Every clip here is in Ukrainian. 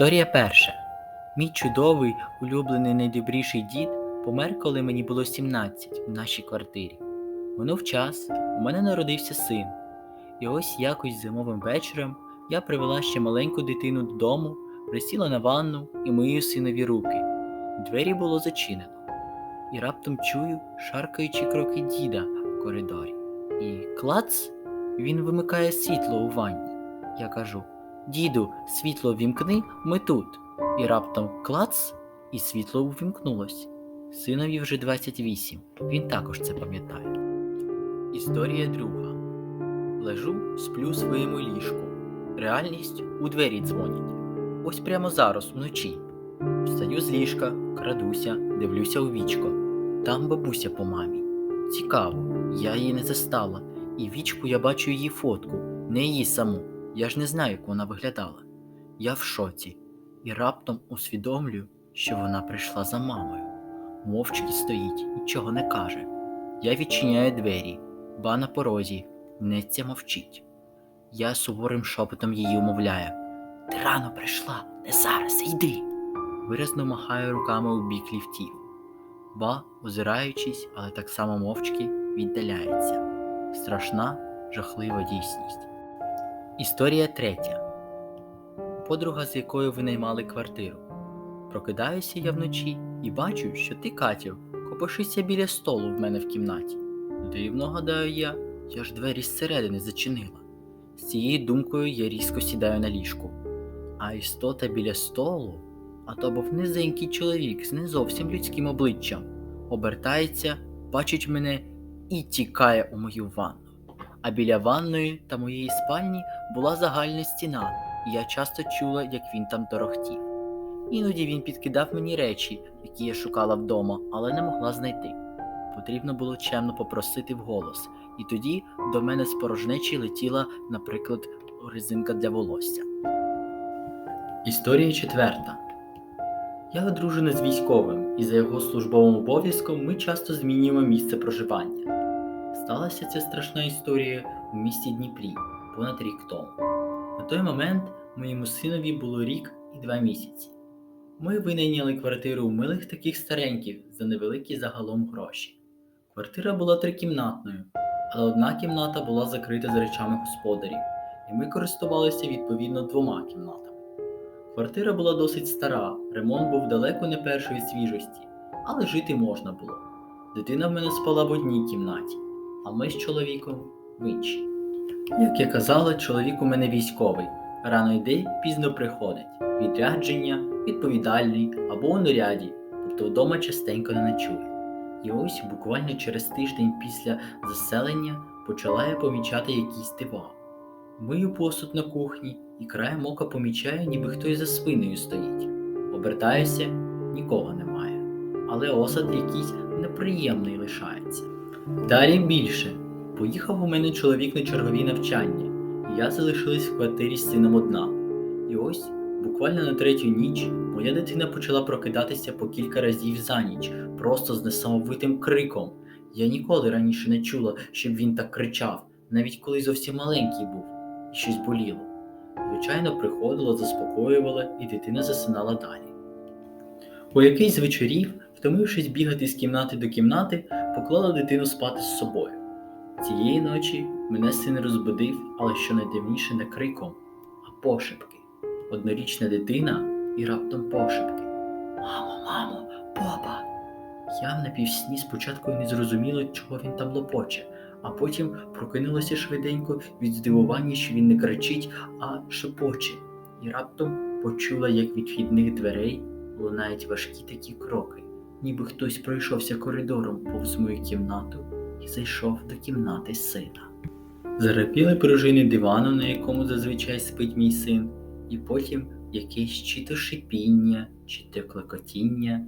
Історія перша. Мій чудовий, улюблений найдобріший дід помер, коли мені було 17 в нашій квартирі. Минув час, у мене народився син. І ось якось зимовим вечором я привела ще маленьку дитину додому, присіла на ванну і мию синові руки. Двері було зачинено. І раптом чую шаркаючі кроки діда в коридорі. І клац, він вимикає світло у ванні. Я кажу: Діду, світло вімкни, ми тут. І раптом клац, і світло увімкнулось. Синові вже 28, він також це пам'ятає. Історія друга. Лежу, сплю своєму ліжку. Реальність у двері дзвонять. Ось прямо зараз, вночі. Встаю з ліжка, крадуся, дивлюся у вічко. Там бабуся по мамі. Цікаво, я її не застала, і вічку я бачу її фотку, не її саму. Я ж не знаю, як вона виглядала. Я в шоці і раптом усвідомлюю, що вона прийшла за мамою. Мовчки стоїть, нічого не каже. Я відчиняю двері, ба на порозі, Неця мовчить. Я суворим шепотом її умовляю. Ти рано прийшла, не зараз, йди. Виразно махаю руками у бік ліфтів. Ба, озираючись, але так само мовчки, віддаляється. Страшна, жахлива дійсність. Історія третя. Подруга, з якою ви наймали квартиру. Прокидаюся я вночі і бачу, що ти, Катю, копошишся біля столу в мене в кімнаті. Дивно, гадаю я, я ж двері зсередини зачинила. З цією думкою я різко сідаю на ліжку. А істота біля столу, а то був низенький чоловік з не зовсім людським обличчям, обертається, бачить мене і тікає у мою ванну. А біля ванної та моєї спальні була загальна стіна, і я часто чула, як він там торохтів. Іноді він підкидав мені речі, які я шукала вдома, але не могла знайти. Потрібно було чемно попросити вголос, і тоді до мене з порожнечі летіла, наприклад, резинка для волосся. Історія четверта. Я одружена з військовим, і за його службовим обов'язком ми часто змінюємо місце проживання. Сталася ця страшна історія у місті Дніпрі понад рік тому. На той момент моєму синові було рік і два місяці. Ми винайняли квартиру у милих таких стареньких за невеликі загалом гроші. Квартира була трикімнатною, але одна кімната була закрита з речами господарів, і ми користувалися відповідно двома кімнатами. Квартира була досить стара, ремонт був далеко не першої свіжості, але жити можна було. Дитина в мене спала в одній кімнаті, а ми з чоловіком в іншій. Як я казала, чоловік у мене військовий, рано йде, пізно приходить, відрядження, відповідальний або у наряді, тобто вдома частенько не ночує. І ось буквально через тиждень після заселення почала я помічати якісь дива. Мию посуд на кухні і краєм ока помічаю, ніби хтось за спиною стоїть. Обертаюся, нікого немає, але осад якийсь неприємний лишається. Далі більше. Поїхав у мене чоловік на чергові навчання, і я залишилась в квартирі з сином одна. І ось, буквально на третю ніч, моя дитина почала прокидатися по кілька разів за ніч, просто з несамовитим криком. Я ніколи раніше не чула, щоб він так кричав, навіть коли зовсім маленький був, і щось боліло. Звичайно, приходила, заспокоювала, і дитина засинала далі. У якийсь з вечорів, втомившись бігати з кімнати до кімнати, поклала дитину спати з собою. Цієї ночі мене син розбудив, але що найдивніше не криком, а пошепки. Однорічна дитина і раптом пошепки. Мамо, мамо, папа. Я в напівсні спочатку не зрозуміла, чого він там лопоче, а потім прокинулася швиденько від здивування, що він не кричить, а шепоче, і раптом почула, як від вхідних дверей лунають важкі такі кроки, ніби хтось пройшовся коридором повз мою кімнату і зайшов до кімнати сина. Зарепіли пружини дивану, на якому зазвичай спить мій син, і потім якесь чи то шипіння, чи то клекотіння.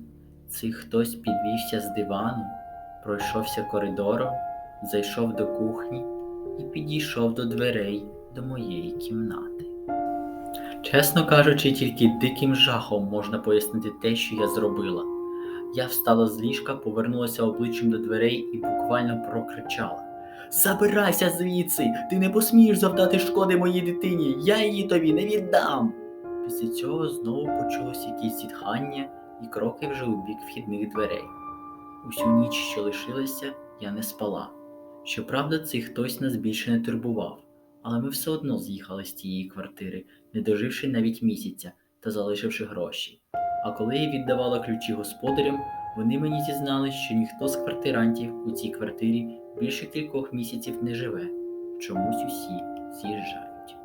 Цей хтось підвівся з дивану, пройшовся коридором, зайшов до кухні і підійшов до дверей до моєї кімнати. Чесно кажучи, тільки диким жахом можна пояснити те, що я зробила. Я встала з ліжка, повернулася обличчям до дверей і буквально прокричала: Забирайся звідси! Ти не посмієш завдати шкоди моїй дитині, я її тобі не віддам. Після цього знову почулось якісь зітхання і кроки вже у бік вхідних дверей. Усю ніч, що лишилася, я не спала. Щоправда, цей хтось нас більше не турбував, але ми все одно з'їхали з тієї квартири, не доживши навіть місяця та залишивши гроші. А коли я віддавала ключі господарям, вони мені зізнали, що ніхто з квартирантів у цій квартирі більше кількох місяців не живе. Чомусь усі з'їжджають.